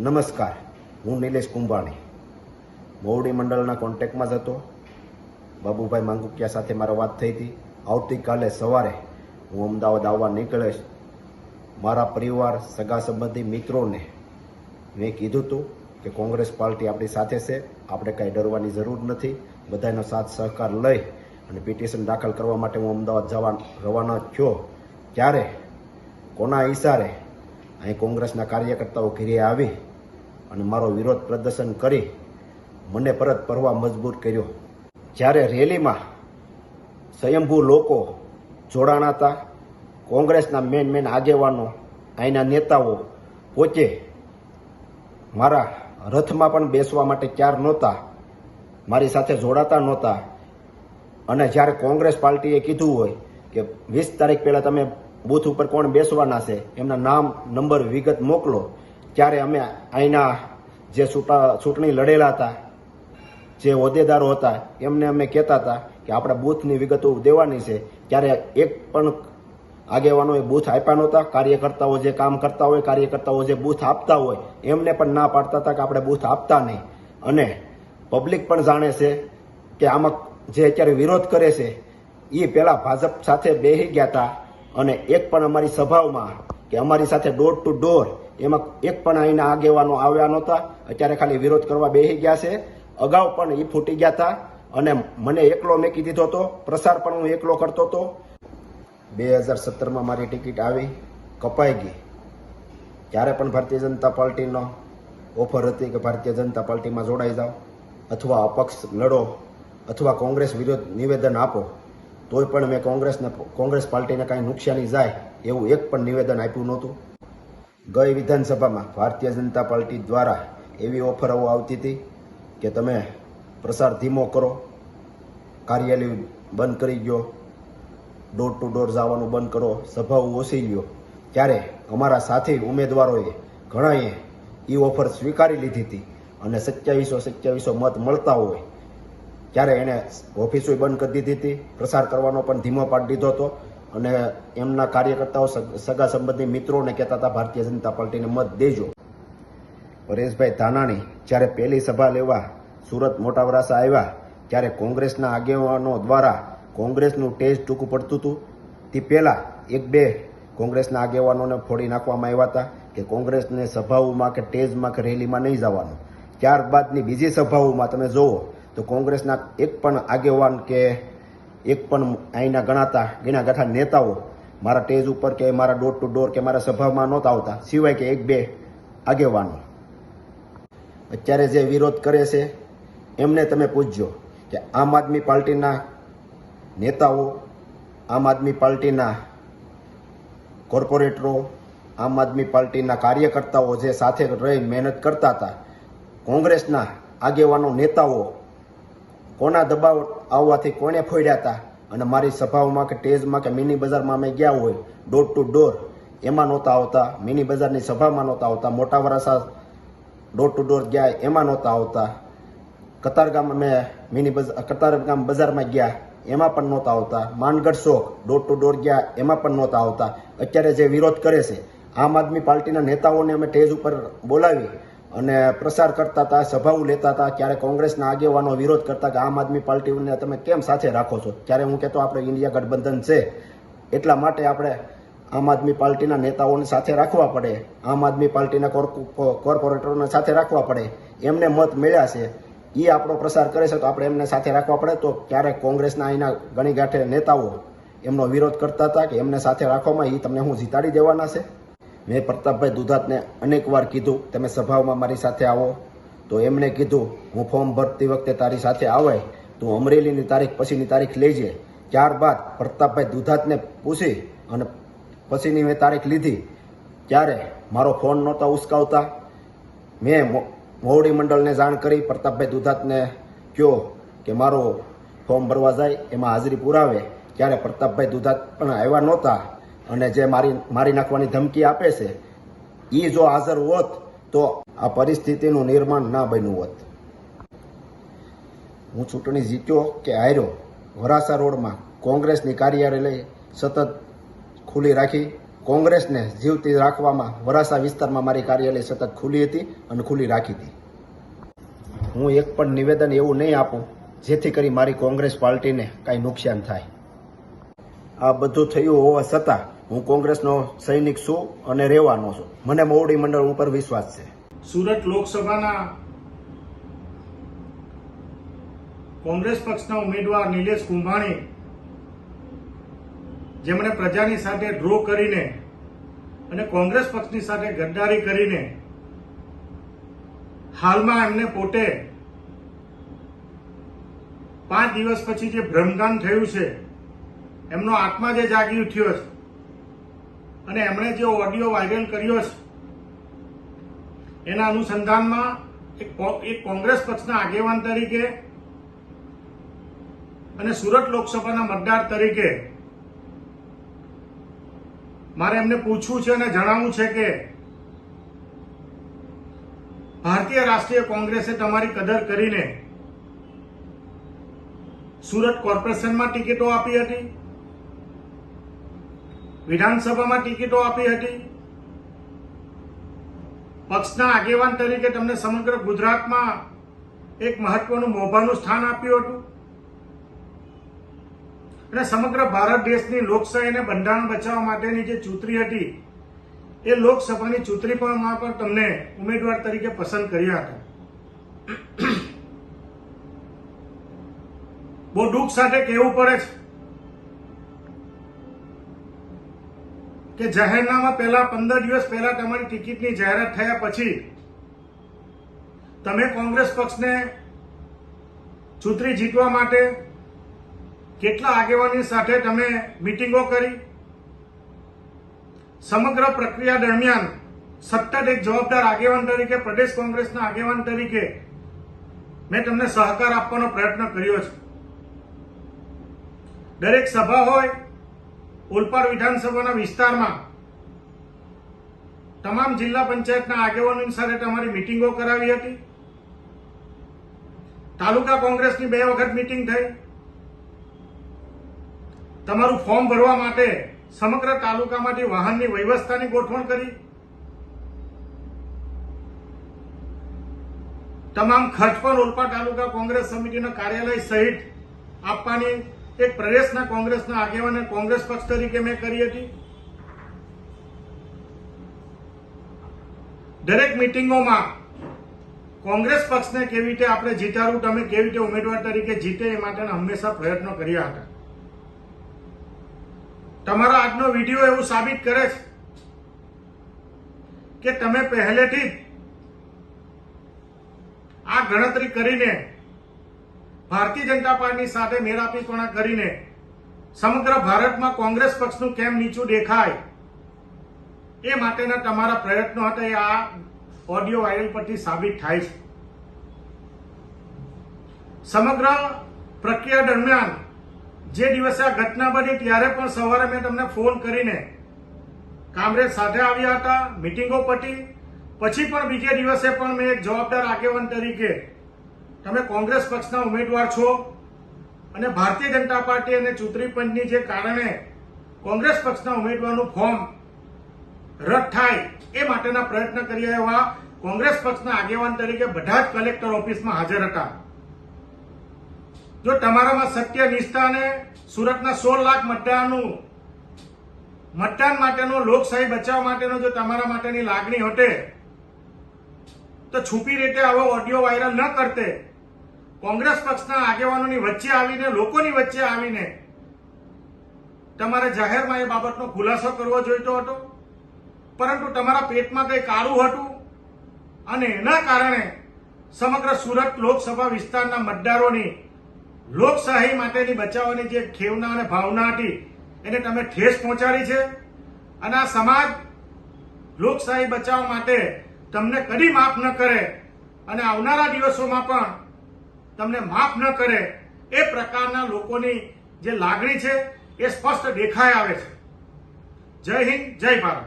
નમસ્કાર, હું નિલેશ કુંભાણી. મોવડી મંડળના કોન્ટેક્ટમાં જ હતો. બાબુભાઈ માંગુકિયા સાથે મારો વાત થઈ હતી. આવતીકાલે સવારે હું અમદાવાદ આવવા નીકળીશ. મારા પરિવાર, સગા સંબંધી મિત્રોને મેં કીધું હતું કે કોંગ્રેસ પાર્ટી આપણી સાથે છે. આપણે કાંઈ ડરવાની જરૂર નથી. બધાનો સાથ સહકાર લઈ અને પિટિશન દાખલ કરવા માટે હું અમદાવાદ જવા રવાના થયો. ત્યારે કોના ઈશારે અહીં કોંગ્રેસના કાર્યકર્તાઓ ઘેરે આવી અને મારો વિરોધ પ્રદર્શન કરી મને પરત ફરવા મજબૂર કર્યો. જ્યારે રેલીમાં સ્વયંભૂ લોકો જોડાણા હતા, કોંગ્રેસના મેન મેન આગેવાનો, અહીંના નેતાઓ પોતે મારા રથમાં પણ બેસવા માટે ક્યાર નહોતા, મારી સાથે જોડાતા નહોતા. અને જ્યારે કોંગ્રેસ પાર્ટીએ કીધું હોય કે વીસ તારીખ પહેલાં તમે બૂથ ઉપર કોણ બેસવાના છે, એમના નામ, નંબર, વિગત મોકલો. ત્યારે અમે અહીંના જે ચૂંટા ચૂંટણી લડેલા હતા, જે હોદ્દેદારો હતા, એમને અમે કહેતા હતા કે આપણે બૂથની વિગતો દેવાની છે. ત્યારે એક પણ આગેવાનોએ બૂથ આપ્યા નહોતા. કાર્યકર્તાઓ જે કામ કરતા હોય, કાર્યકર્તાઓ જે બૂથ આપતા હોય, એમને પણ ના પાડતા હતા કે આપણે બૂથ આપતા નહીં. અને પબ્લિક પણ જાણે છે કે આમાં જે અત્યારે વિરોધ કરે છે એ પહેલાં ભાજપ સાથે બેસી ગયા હતા. અને એક પણ અમારી સભાઓમાં કે અમારી સાથે ડોર ટુ ડોર એમાં એક પણ અહીંના આગેવાનો આવ્યા નહોતા. અત્યારે ખાલી વિરોધ કરવા બેસી ગયા છે. અગાઉ પણ એ ફૂટી ગયા હતા અને મને એકલો મેકી દીધો હતો. પ્રસાર પણ હું એકલો કરતો હતો. બે હજાર સત્તરમાં મારી ટિકિટ આવી, કપાઈ ગઈ. ત્યારે પણ ભારતીય જનતા પાર્ટીનો ઓફર હતી કે ભારતીય જનતા પાર્ટીમાં જોડાઈ જાઓ અથવા અપક્ષ લડો અથવા કોંગ્રેસ વિરોધ નિવેદન આપો, તોય પણ મેં કોંગ્રેસને કોંગ્રેસ પાર્ટીને કાંઈ નુકસાની જાય એવું એક પણ નિવેદન આપ્યું નહોતું. ગઈ વિધાનસભામાં ભારતીય જનતા પાર્ટી દ્વારા એવી ઓફરો આવતી હતી કે તમે પ્રસાર ધીમો કરો, કાર્યાલય બંધ કરી ગયો ડોર ટુ ડોર જવાનું બંધ કરો, સભાઓ ઓછી ગયો ત્યારે અમારા સાથી ઉમેદવારોએ ઘણાએ એ ઓફર સ્વીકારી લીધી હતી અને સત્યાવીસો સત્યાવીસો મત મળતા હોય ત્યારે એણે ઓફિસો બંધ કરી દીધી હતી. પ્રસાર કરવાનો પણ ધીમો પાડી દીધો હતો. અને એમના કાર્યકર્તાઓ સગા સંબંધી મિત્રોને કહેતા હતા, ભારતીય જનતા પાર્ટીને મત દેજો. પરેશભાઈ ધાનાણી જ્યારે પહેલી સભા લેવા સુરત મોટા વરાસા આવ્યા, ત્યારે કોંગ્રેસના આગેવાનો દ્વારા કોંગ્રેસનું ટેસ્ટ ટૂંકું પડતું હતું. તે પહેલાં એક બે કોંગ્રેસના આગેવાનોને ફોડી નાખવામાં આવ્યા હતા કે કોંગ્રેસને સભાઓમાં કે ટેજમાં કે રેલીમાં નહીં જવાનું. ત્યારબાદની બીજી સભાઓમાં તમે જુઓ તો કોંગ્રેસના એક પણ આગેવાન કે એક પણ અહીંના ગણાતા ગણા ગાંઠા નેતાઓ મારા ટેજ ઉપર કે મારા ડોર ટુ ડોર કે મારા સભામાં નહોતા આવતા. સિવાય કે એક બે આગેવાનો. અત્યારે જે વિરોધ કરે છે, એમને તમે પૂછજો કે આમ આદમી પાર્ટીના નેતાઓ, આમ આદમી પાર્ટીના કોર્પોરેટરો, આમ આદમી પાર્ટીના કાર્યકર્તાઓ જે સાથે રહી મહેનત કરતા હતા, કોંગ્રેસના આગેવાનો, નેતાઓ કોના દબાવ આવવાથી કોને ફોડ્યા હતા અને મારી સભાઓમાં કે ટેજમાં કે મિની બજારમાં અમે ગયા હોય ડોર ટુ ડોર એમાં નહોતા આવતા. મિની બજારની સભામાં નહોતા આવતા. મોટા વરાસા ડોર ટુ ડોર ગયા, એમાં નહોતા આવતા. કતારગામ અમે મિની બજાર કતારગામ બજારમાં ગયા, એમાં પણ નહોતા આવતા. માનગઢ શોખ ડોર ટુ ડોર ગયા, એમાં પણ નહોતા આવતા. અત્યારે જે વિરોધ કરે છે, આમ આદમી પાર્ટીના નેતાઓને અમે ટેજ ઉપર બોલાવી અને પ્રસાર કરતા હતા, સભાઓ લેતા હતા ત્યારે કોંગ્રેસના આગેવાનો વિરોધ કરતા કે આમ આદમી પાર્ટીને તમે કેમ સાથે રાખો છો? ત્યારે હું કહેતો, આપણે ઇન્ડિયા ગઠબંધન છે, એટલા માટે આપણે આમ આદમી પાર્ટીના નેતાઓને સાથે રાખવા પડે, આમ આદમી પાર્ટીના કોર્પો- કોર્પોરેટરોને સાથે રાખવા પડે. એમને મત મળ્યા છે. એ આપણો પ્રસાર કરે છે તો આપણે એમને સાથે રાખવા પડે. તો ક્યારેક કોંગ્રેસના અહીંના ગણી ગાંઠે નેતાઓ એમનો વિરોધ કરતા હતા કે એમને સાથે રાખવામાં એ તમને હું જીતાડી દેવાના છે? મેં પ્રતાપભાઈ દુધાતને અનેકવાર કીધું, તમે સભાઓમાં મારી સાથે આવો. તો એમણે કીધું, હું ફોર્મ ભરતી વખતે તારી સાથે આવે, તું અમરેલીની તારીખ પછીની તારીખ લેજે. ત્યારબાદ પ્રતાપભાઈ દુધાતને પૂછી, અને પછીની મેં તારીખ લીધી. ત્યારે મારો ફોન નહોતા ઉસકાવતા. મેં મોવડી મંડળને જાણ કરી, પ્રતાપભાઈ દુધાતને કહ્યો કે મારો ફોર્મ ભરવા જાય, એમાં હાજરી પુરાવે. ત્યારે પ્રતાપભાઈ દુધાત પણ આવ્યા નહોતા. અને જે મારી મારી નાખવાની ધમકી આપે છે એ જો હાજર હોત તો આ પરિસ્થિતિનું નિર્માણ ના બન્યું હોત. હું ચૂંટણી જીત્યો કે હાર્યો વરાસા રોડમાં કોંગ્રેસની કાર્યાલય સતત ખુલ્લી રાખી, કોંગ્રેસને જીવતી રાખવામાં વરાસા વિસ્તારમાં મારી કાર્યાલય સતત ખુલ્લી હતી અને ખુલ્લી રાખી હતી. હું એક પણ નિવેદન એવું નહીં આપું, જેથી કરી મારી કોંગ્રેસ પાર્ટીને કાંઈ નુકસાન થાય. આ બધું થયું હોવા છતાં હું કોંગ્રેસનો સૈનિક છું અને રહેવાનો છું. મને મોવડી મંડળ ઉપર વિશ્વાસ છે. સુરત લોકસભાના કોંગ્રેસ પક્ષના ઉમેદવાર નિલેશ કુંભાણી જેમણે પ્રજાની સાથે ડ્રો કરીને અને કોંગ્રેસ પક્ષની સાથે ગદ્દારી કરીને હાલમાં એમને પોતે પાંચ દિવસ પછી જે ભ્રમદાન થયું છે, એમનો આત્મા જે જાગી ઉઠ્યો છે અને એમણે જે ઓડિયો વાયરલ કર્યો છે, એના અનુસંધાનમાં એક કોંગ્રેસ પક્ષના આગેવાન તરીકે અને સુરત લોકસભાના મતદાર તરીકે મારે એમને પૂછવું છે અને જણાવવું છે કે ભારતીય રાષ્ટ્રીય કોંગ્રેસે તમારી કદર કરીને સુરત કોર્પોરેશનમાં ટિકિટો આપી હતી. વિધાનસભામાં ટિકિટો આપી હતી. પક્ષના આગેવાન તરીકે તમને સમગ્ર ગુજરાતમાં એક મહત્વનું મોભાનું સ્થાન આપ્યું હતું. અને સમગ્ર ભારત દેશની લોકશાહીને બંધારણ બચાવવા માટેની જે ચૂંટણી હતી, એ લોકસભાની ચૂંટણી પણ પણ તમને ઉમેદવાર તરીકે પસંદ કર્યા હતા. બહુ દુઃખ સાથે કહેવું પડે છે. કે જાહેરનામા પહેલા પંદર દિવસ પહેલા તમારી ટિકિટની જાહેરાત થયા પછી તમે કોંગ્રેસ પક્ષને ચૂંટણી જીતવા માટે કેટલા આગેવાની સાથે તમે મિટિંગો કરી? સમગ્ર પ્રક્રિયા દરમિયાન સતત એક જવાબદાર આગેવાન તરીકે, પ્રદેશ કોંગ્રેસના આગેવાન તરીકે મેં તમને સહકાર આપવાનો પ્રયત્ન કર્યો છે. દરેક સભા હોય ઓલપાડ વિધાનસભાના વિસ્તારમાં તમામ જિલ્લા પંચાયતના આગેવાનોની સાથે તમારી મિટિંગો કરાવી હતી. તાલુકા કોંગ્રેસની બે વખત મિટિંગ થઈ. તમારું ફોર્મ ભરવા માટે સમગ્ર તાલુકામાંથી વાહનની વ્યવસ્થાની ગોઠવણ કરી. તમામ ખર્ચ પણ ઓલપાડ તાલુકા કોંગ્રેસ સમિતિના કાર્યાલય સહિત આપવાની એક પ્રદેશના કોંગ્રેસના આગેવાને કોંગ્રેસ પક્ષ તરીકે મેં કરી હતી. દરેક મિટિંગોમાં કોંગ્રેસ પક્ષને કેવી રીતે આપણે જીતાડવું, તમે કેવી રીતે ઉમેદવાર તરીકે જીતે એ માટેના હંમેશા પ્રયત્નો કર્યા હતા. તમારો આજનો વીડિયો એવું સાબિત કરે છે કે તમે પહેલેથી જ આ ગણતરી કરીને ભારતીય જનતા પાર્ટી સાથે મેળાપીપણા કરીને સમગ્ર ભારતમાં કોંગ્રેસ પક્ષનું કેમ નીચું દેખાય એ માટેના તમારા પ્રયત્નો હતા, એ આ ઓડિયો વાયરલ પરથી સાબિત થાય છે. સમગ્ર પ્રક્રિયા દરમિયાન જે દિવસે આ ઘટના બની ત્યારે પણ સવારે મેં તમને ફોન કરીને કામરેજ સાથે આવ્યા હતા, મિટિંગો પટી, પછી પણ બીજે દિવસે પણ મેં એક જવાબદાર આગેવાન તરીકે તમે કોંગ્રેસ પક્ષના ઉમેદવાર છો અને ભારતીય જનતા પાર્ટી અને ચૂંટણી પંચની જે કારણે કોંગ્રેસ પક્ષના ઉમેદવારનું ફોર્મ રદ થાય એ માટેના પ્રયત્ન કરી એવા કોંગ્રેસ પક્ષના આગેવાન તરીકે બધા જ કલેક્ટર ઓફિસમાં હાજર હતા. જો તમારામાં સત્ય, નિષ્ઠા અને સુરતના સોળ લાખ મતદારનું મતદાન માટેનો લોકશાહી બચાવ માટેનો જો તમારા માટેની લાગણી હટે, તો છુપી રીતે આવો ઓડિયો વાયરલ ન કરતે. કોંગ્રેસ પક્ષના આગેવાનોની વચ્ચે આવીને, લોકોની વચ્ચે આવીને તમારે જાહેરમાં એ બાબતનો ખુલાસો કરવો જોઈતો હતો. પરંતુ તમારા પેટમાં કંઈ કાળું હતું અને એના કારણે સમગ્ર સુરત લોકસભા વિસ્તારના મતદારોની લોકશાહી માટેની બચાવવાની જે ખેવના અને ભાવના હતી, એને તમે ઠેસ પહોંચાડી છે. અને આ સમાજ લોકશાહી બચાવવા માટે તમને કદી માફ ન કરે. અને આવનારા દિવસોમાં પણ તમને માફ ન કરે, એ પ્રકારના લોકોની જે લાગણી છે, એ સ્પષ્ટ દેખાઈ આવે છે. જય હિન્દ, જય ભારત.